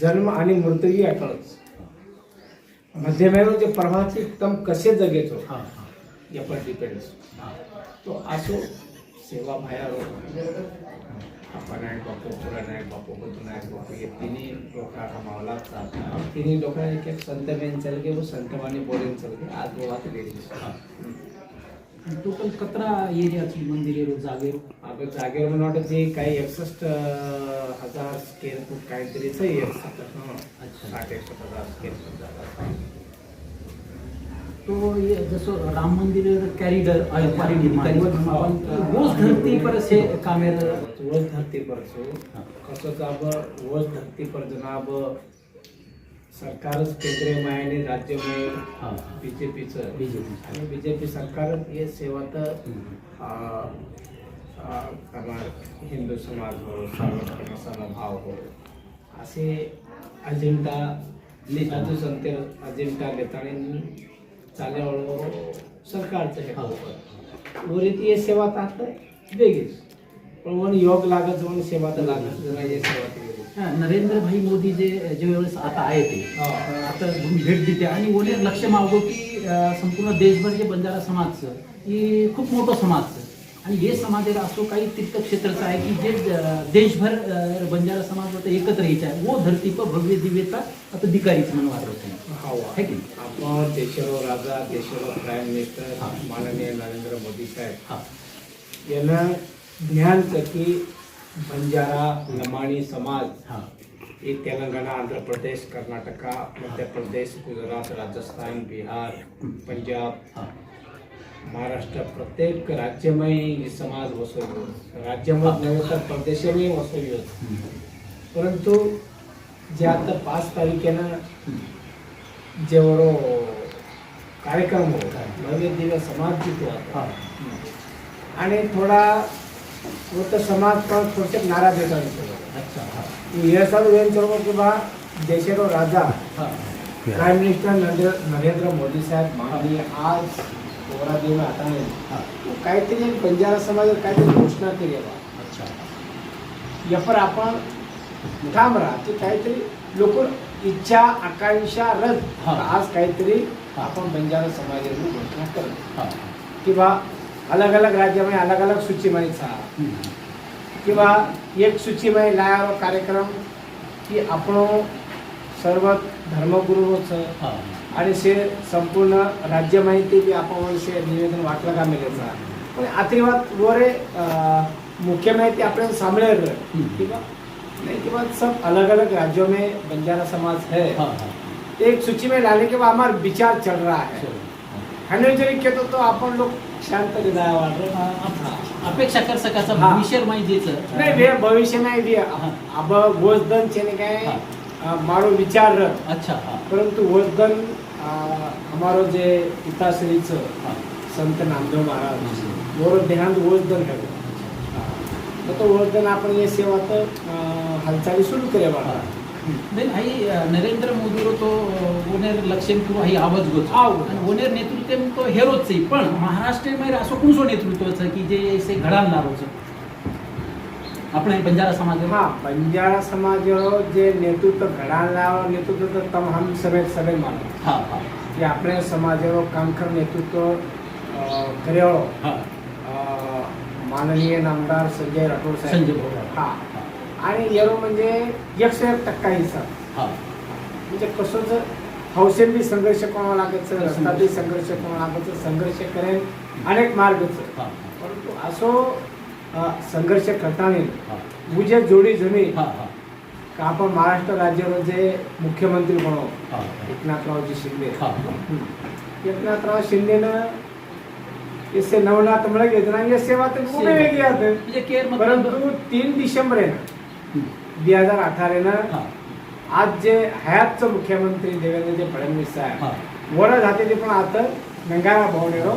जन्म आणि मृत्यू एकच मध्यमेव जे प्रवाहाचे एकदम कसे जगेचो. यापर डिपेंड्स हा. तो असो सेवा भायारो अप्पा नायक बापू पुरा नायक बापू बधू नायक बापू हे तिन्ही लोक कमावला तिन्ही लोक एक एक संत बेन चल गए वो संत वाणी बोलेन चल गए आज वो बात ले आणि टोटल कतरा एरियाची मंदिरे जागेर आता जागेवर मला वाटतं ते काही एकसष्ट हजार स्केअर फूट काहीतरीच आहे. साठ एकसष्ट हजार स्केअर फूट जागा. तो ये जसं राम मंदिर कॅरिडर रोज धरती पर से कामेर धरती पर छो हाँ. कसं जाब धरती पर जनाब सरकारच केंद्रीय मायाने राज्यमय हां. बीजेपीचं. बी जे पी आणि बीजेपी सरकारच हे सेवा तर हिंदू समाज हो सर्वधर्म भाव हो असे अजिंठा नेताजी संत अजिंठा नेताळींनी चालवलं सरकारचं हे हावं उरीत हे सेवा तर वेगळीच. पण वन योग लागत म्हणून सेवा तर लागत हे सेवा तर वेगळीच. हा, नरेंद्र भाई मोदी जे जे वेळेस आता आहे ते. आता भेट देते आणि ओले लक्ष मागो की संपूर्ण देशभर जे बंजारा समाजचं हे खूप मोठं समाजचं आणि हे समाजाला असो काही तीर्थक्षेत्राचं आहे की जे देशभर बंजारा समाज आता एकत्र यायचं आहे वो धरती पर भव्य दिव्यता आता धिकारीच म्हणून वाटत हवा है की? आपण देशावर राजा देशावर प्राईम मिनिस्टर. माननीय नरेंद्र मोदी साहेब हा यांना ज्ञान की बंजारा लमाणी समाज हा तेलंगणा आंध्र प्रदेश कर्नाटका मध्य प्रदेश गुजरात राजस्थान बिहार पंजाब महाराष्ट्र प्रत्येक राज्यमय हे समाज वसवले राज्यामध्ये नव्हे तर प्रदेशमय वसवले होते हम्म. परंतु जे आता पाच तारखेनं हम्म. जे बरो कार्यक्रम हो नवे दिव्य समाज जितो आणि थोडा वृत्त समाज पण थोडक्यात नाराज येतात अच्छा हा। याचा वेळ सर्व की बा देशाचा राजा हा। प्राईम मिनिस्टर नरेंद्र नरेंद्र मोदी साहेब माननीय आज पोरा देऊन आता नाही काहीतरी बंजारा समाजात काहीतरी घोषणा केली बा अच्छा। यापर आपण ठाम राहा की काहीतरी लोक इच्छा आकांक्षा रद्द हा. आज काहीतरी. आपण बंजारा समाजाची घोषणा करतो किंवा अलग अलग राज्यामध्ये अलग अलग सूचीमध्ये हम्म. किंवा एक सूचीमध्ये लायारो कार्यक्रम की आपण सर्व धर्मगुरूचं हा आणि से संपूर्ण राज्य माहिती बी आपण से निवेदन वाटलं का मिळायचा पण आत्रिवाद वरे मुख्य माहिती आपण सांभळे हम्म. किंवा नहीं के बाद सब अलग अलग राज्यों में बंजारा समाज है एक सूची में लाने के बाद हमारा विचार चल रहा है. हमें जरी कहतो तो आपण लोग शांत हृदय आ, आप- अपेक्षा कर सकाचा हा. भविष्य माहितीचं नहीं वे भविष्य हाँ. अब वोजदन छे काय मारो विचार अच्छा परंतु वोजदन अं, हमारो जे पिताश्रीचं हा. संत नामदेव महाराज मोरो देहांत वोजदन है. मग तो वोजदन आपण ದೆನ್ ಐ ನರೇಂದ್ರ ಮೊದಿರು ಓನೇರ್ લક્ષણ ಐ આવજ ગો અને ઓનેર નેતૃત્વ તો હેરો જ છે પણ મહારાષ્ટ્રમાં રાસો કુંસો નેતૃત્વ છે કે જે છે ઘડાવનારો છે આપણે બંજારા સમાજ હા બંજારા સમાજ જે નેતૃત્વ ઘડાવનારો નેતૃત્વ તો તમ હમ સવે સવે માનો હા હા કે આપણે સમાજનો કામખર નેતૃત્વ કર્યો હા માનનીય નામદાર સંજય રાઠોડ સાહેબ સંજય હા आणि येरो म्हणजे एकशे एक टक्का हिस्सा म्हणजे कसंच हौसेन बी संघर्ष कोणा लागायचं रस्ता बी संघर्ष कोणावा लागायचं संघर्ष करेल अनेक मार्गचं परंतु असो संघर्ष करताना मुझे जोडी जमी का आपण महाराष्ट्र राज्यावर जे मुख्यमंत्री म्हणू एकनाथरावजी शिंदे. एकनाथराव शिंदेनं इससे नवनाथ म्हणजे घेतला या सेवा. तर वेगळी परंतु तीन डिसेंबर आहे ना दोन हजार अठरानं हा. आज जे हयातचं मुख्यमंत्री देवेंद्रजी फडणवीस साहेब वडा जाते ते पण आता गंगारा भवनेरो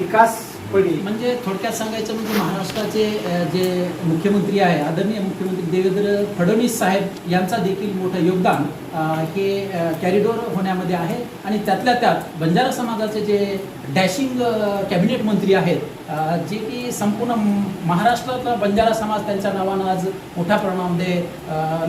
विकास पडी म्हणजे थोडक्यात सांगायचं म्हणजे महाराष्ट्राचे जे मुख्यमंत्री आहे आदरणीय मुख्यमंत्री देवेंद्र फडणवीस साहेब यांचा देखील मोठं योगदान हे कॅरिडोर होण्यामध्ये आहे. आणि त्यातल्या त्यात बंजारा समाजाचे जे डॅशिंग कॅबिनेट मंत्री आहेत जे की संपूर्ण महाराष्ट्रातला बंजारा समाज त्यांच्या नावानं आज मोठ्या प्रमाणामध्ये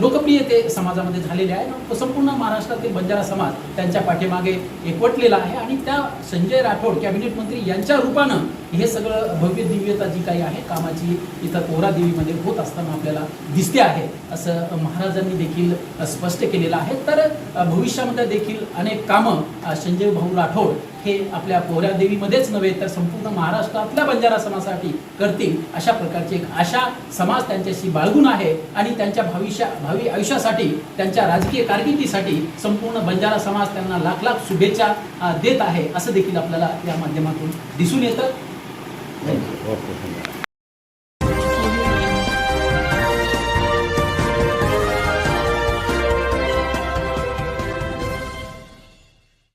लोकप्रिय लोकप्रियते समाजामध्ये झालेले आहे. संपूर्ण महाराष्ट्रातील बंजारा समाज त्यांच्या पाठीमागे एकवटलेला आहे आणि त्या संजय राठोड कॅबिनेट मंत्री यांच्या रूपानं हे सगळं भव्य दिव्यता जी काही आहे कामाची इथं कोरा देवीमध्ये होत असताना आपल्याला दिसते आहे असं महाराजांनी देखील स्पष्ट केलेलं आहे. तर भविष्यामध्ये देखील अनेक कामं संजय भाऊ राठोड हे आपल्या पोहऱ्या देवीमध्येच नव्हे तर संपूर्ण महाराष्ट्र आपल्या बंजारा समाजासाठी करतील अशा प्रकारची एक आशा समाज त्यांच्याशी बाळगून आहे आणि त्यांच्या भविष्या भावी आयुष्यासाठी त्यांच्या राजकीय कारकिर्दीसाठी संपूर्ण बंजारा समाज त्यांना लाख लाख शुभेच्छा देत आहे असं देखील आपल्याला या माध्यमातून दिसून येतं. धन्यवाद.